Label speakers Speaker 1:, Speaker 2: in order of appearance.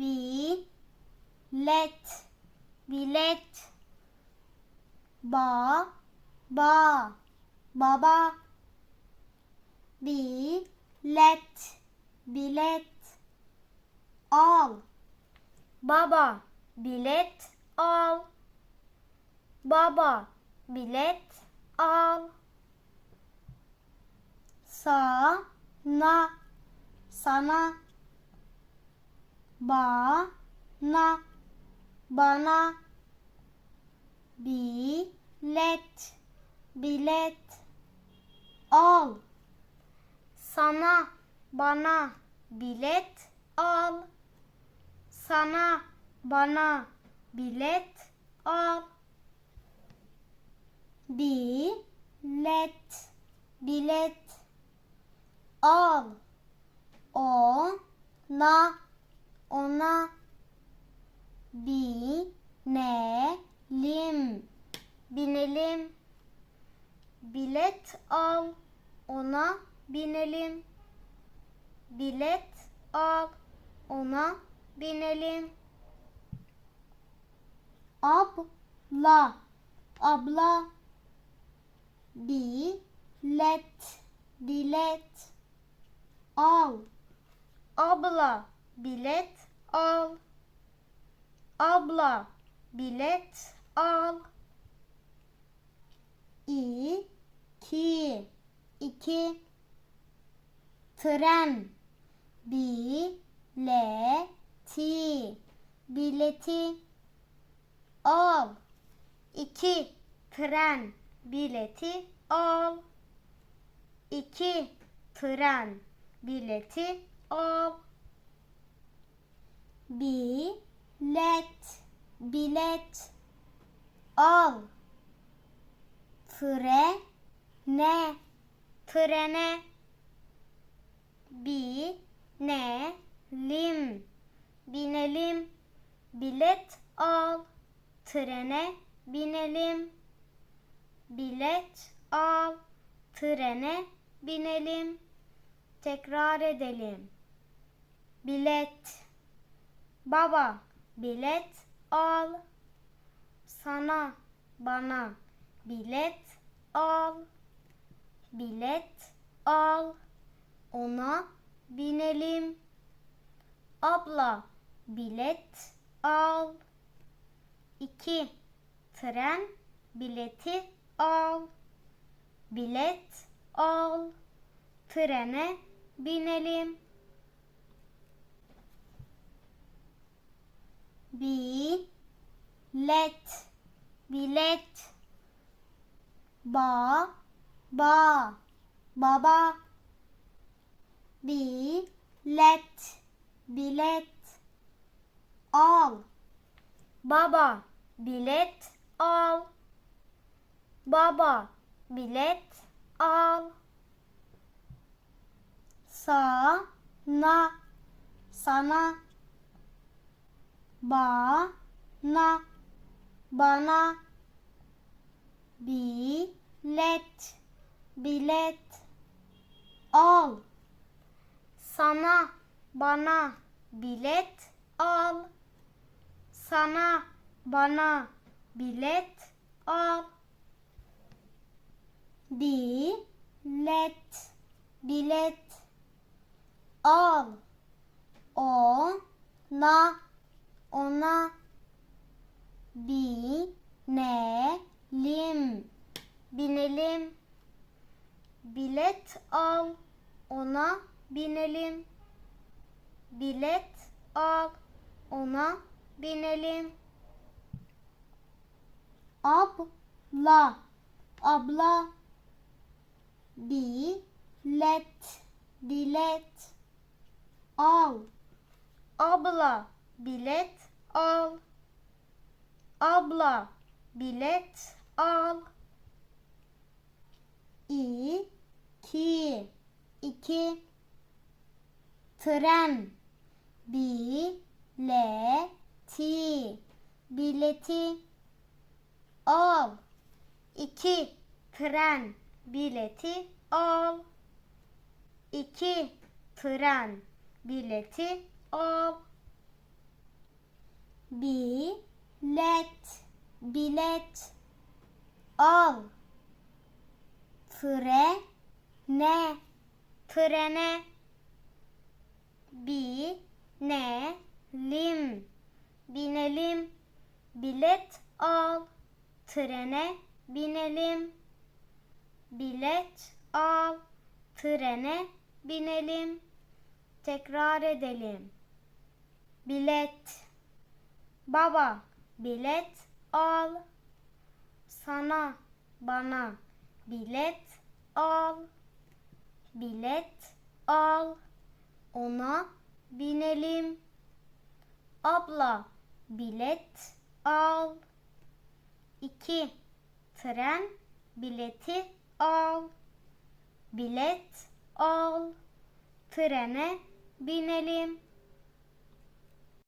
Speaker 1: bilet bilet. Ba. Ba. Baba. Bilet. Bilet. Al. Baba. Bilet. Al. Baba. Bilet. Al. Sana. Sana bana bana bilet bilet al. Sana bana bilet al. Sana bana bilet al. Bilet bilet al. Ona ona binelim. Binelim. Bilet al ona binelim. Bilet al ona binelim. Abla abla. Bilet bilet. Al abla bilet al. Abla bilet al. İki iki. Tren bileti. Bileti al. İki tren bileti al. İki tren bileti al bilet. Bilet. Al. Trene. Trene. Binelim. Binelim. Bilet al. Trene binelim. Bilet al. Trene binelim. Tekrar edelim. Bilet baba bilet al. Sana bana bilet al. Bilet al. Ona binelim. Abla bilet al. İki tren bileti al. Bilet al. Trene binelim bilet. Bilet. Ba. Ba. Baba. Bilet. Bilet. Al. Baba. Bilet. Al. Baba. Bilet. Al. Sana. Sana. Bana bana bilet bilet al. Sana bana bilet al. Sana bana bilet al. Bilet bilet al. Ona ona binelim. Binelim. Bilet al ona binelim. Bilet al ona binelim. Abla abla. Bilet bilet. Al. Abla bilet al abla bilet al. İki iki. Tren bileti. Bileti al. İki tren bileti al. İki tren bileti al bilet bilet al. Trene trene binelim binelim. Bilet al. Trene binelim. Bilet al. Trene binelim. Tekrar edelim. Bilet. Baba bilet al. Sana bana bilet al. Bilet al. Ona binelim. Abla bilet al. İki tren bileti al. Bilet al. Trene binelim